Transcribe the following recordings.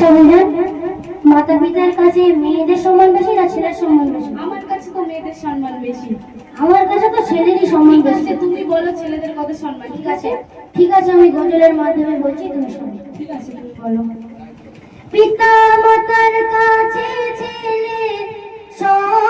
সমিজান মাতা পিতার কাছে মেয়েদের সম্মান বেশি না ছেলের সম্মান বেশি? আমার কাছে তো মেয়েদের সম্মান বেশি। আমার কাছে তো ছেলেরই সম্মান বেশি। তুমি বলো ছেলেদের কত সম্মান? ঠিক আছে ঠিক আছে আমি গজলের মাধ্যমে বলছি তুমি শোনো। ঠিক আছে তুমি বলো। পিতা মাতার কাছে ছেলে সম্মান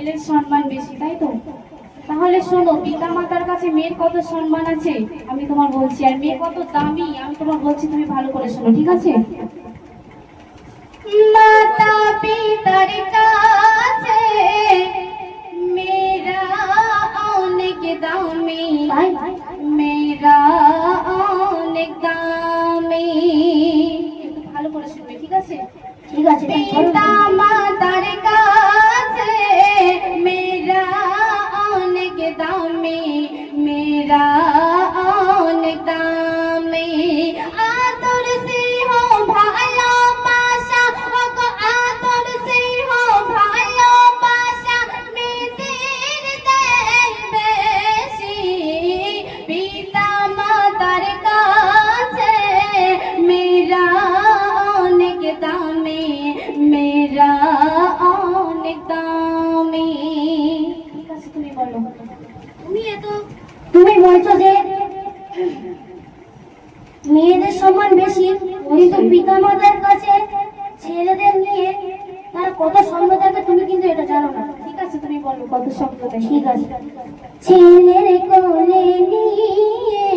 ছেলের সম্মান বেশি, তাই তো? তাহলে শোনো পিতা মাতার কাছে মেয়ের কত সম্মান আছে? আমি তোমার বলছি, আর মেয়ে কত দামি, আমি তোমার বলছি, তুমি ভালো করে শোনো, ঠিক আছে? মাতা পিতার কাছে តាអូនមេតា কত স্বপ্ন তুমি কিন্তু এটা জানো না। ঠিক আছে তুমি বলো কত স্বপ্ন দেখো ঠিক আছে। ছেলের কোলে নিয়ে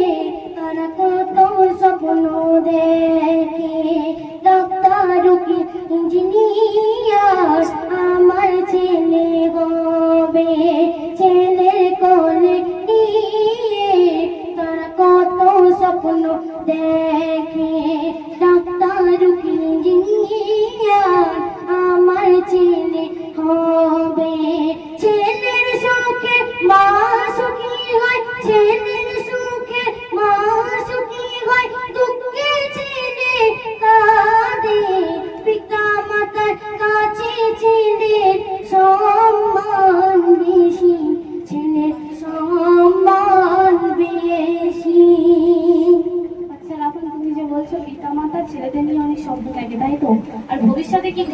তারা কত স্বপ্ন দেখে। ডাক্তার ইঞ্জিনিয়ার আমার ছেলে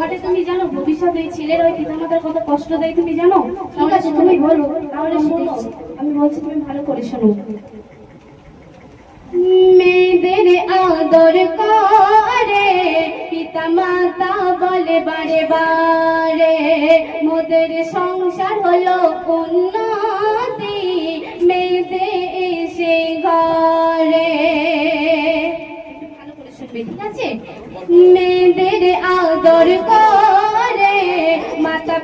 ভবিষ্যতে তুমি জানো, ভবিষ্যতে ছেলের ওই পিতা মাতার কত কষ্ট দেয় তুমি জানো? ঠিক আছে তুমি বলো, তাহলে শোনো। আমি বলছি, তুমি ভালো করে শোনো। মেয়েদের আদর করে পিতা মাতা বলে বারে বারে, মোদের সংসার হলো উন্নতি মেয়েদের এসে ঘরে। করে ঠিক আছে?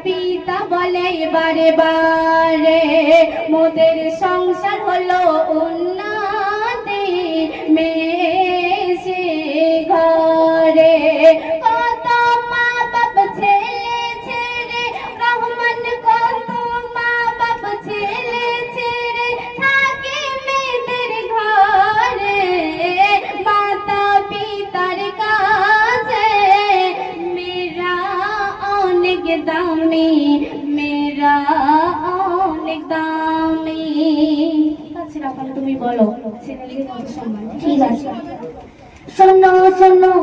পিতা বলে বারে বারে মোদের সংসার হলো উন্নতি। দামি মেরা অনেক দামি। আছে রাখাল তুমি বলো ছেলেদের কত সম্মান? ঠিক আছে। শোনো শোনো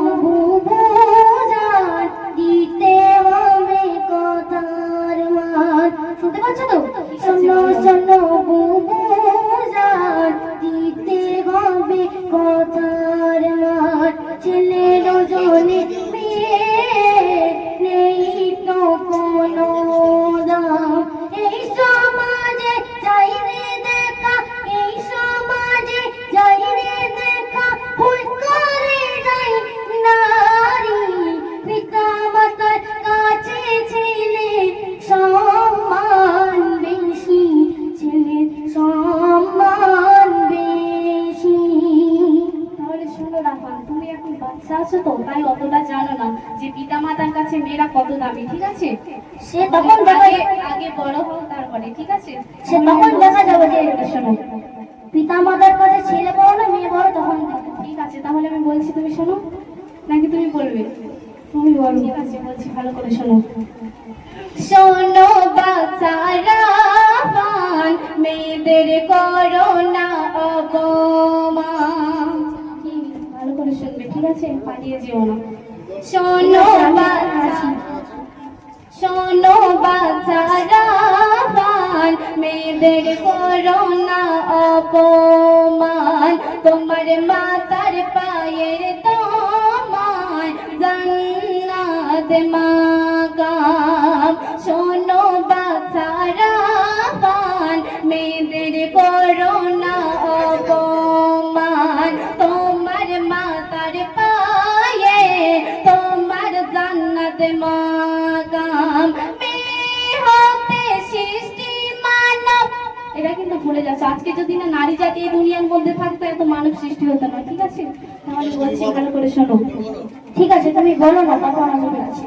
দিতে হবে কথার মান। শুনতে পাচ্ছ তো? শোনো শোনো জানো না যে পিতা মাতার কাছে মেয়েরা কত দামি ঠিক আছে? সে তখন দেখা আগে আগে বড় হও তারপরে ঠিক আছে? সে তখন দেখা যাবে যে শোনো পিতা মাতার কাছে ছেলে বড় না মেয়ে বড় তখন ঠিক আছে তাহলে আমি বলছি তুমি শোনো নাকি তুমি বলবে? তুমি বলো। ঠিক আছে বলছি ভালো করে শোনো। শোনো বাচ্চারা মেয়েদের করোনা আছে পালিয়ে যেও শোনো পান মেয়েদের করোনা অপমান। তোমার মাতার পায়ের তোমার জান্নাত মাগাম জান্নাত মাগাম হতে এটা কিন্তু ভুলে যাচ্ছে। আজকে যদি না নারী জাতি এই দুনিয়ার মধ্যে থাকতো, এত মানব সৃষ্টি হতো না, ঠিক আছে? তাহলে বলছি ভালো করে শোনো। ঠিক আছে, তুমি বলো না তখন আমি বলছি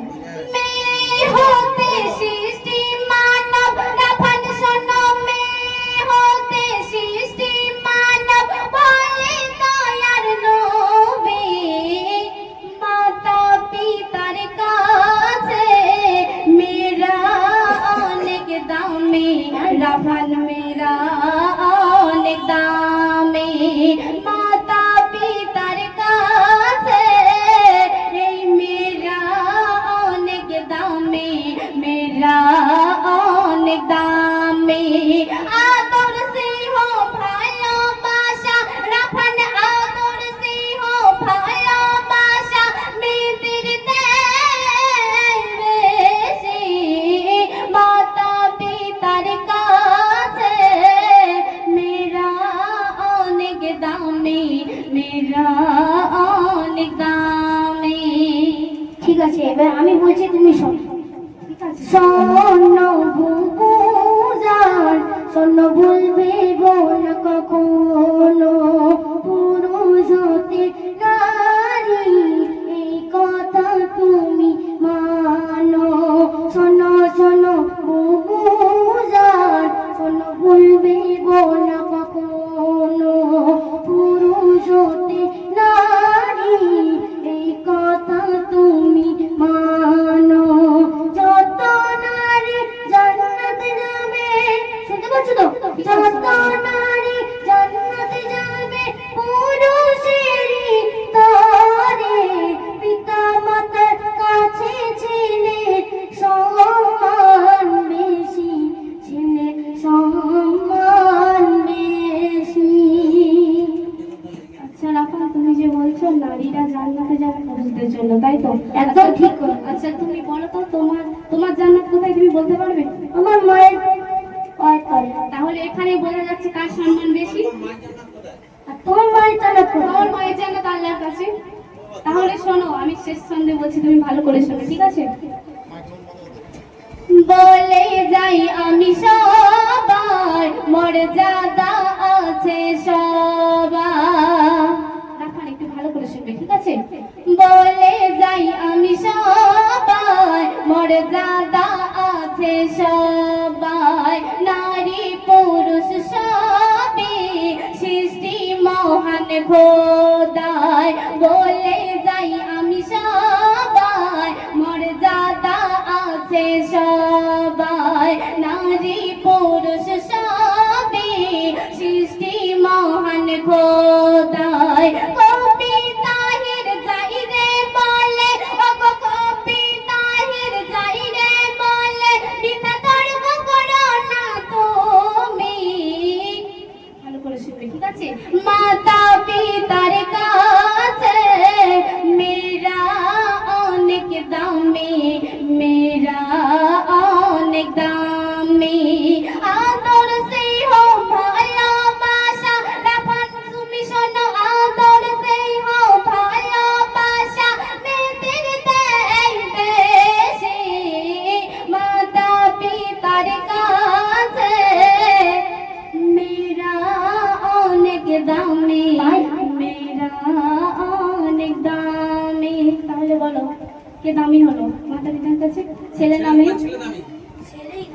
শোনো স্বর্ণ ভূজার স্বর্ণ বলবে বোন কখনো? পুরুষ হতে নারী, এই কথা তুমি মানো। শোনো শোনো ভূজার স্বর্ণ বলবে বোন আচ্ছা তুমি বলো তো তোমার তোমার জান্নাত কোথায় তুমি বলতে পারবে? আমার মায়ের তলে। তাহলে এখানে বোঝা যাচ্ছে কার সম্মান বেশি। আর তোমার মায়ের জান্নাত? তোমার মায়ের জান্নাত আল্লাহর কাছে। তাহলে শোনো আমি শেষ সন্ধে বলছি তুমি ভালো করে শোনো ঠিক আছে? বলে যাই আমি সবার মর্যাদা। আছে মহান খোদায় বলে অনেক দামি মেরা অনেক দামি তাহলে বলো কে দামি হলো? মাতা পিতার কাছে ছেলে নামে? ছেলেই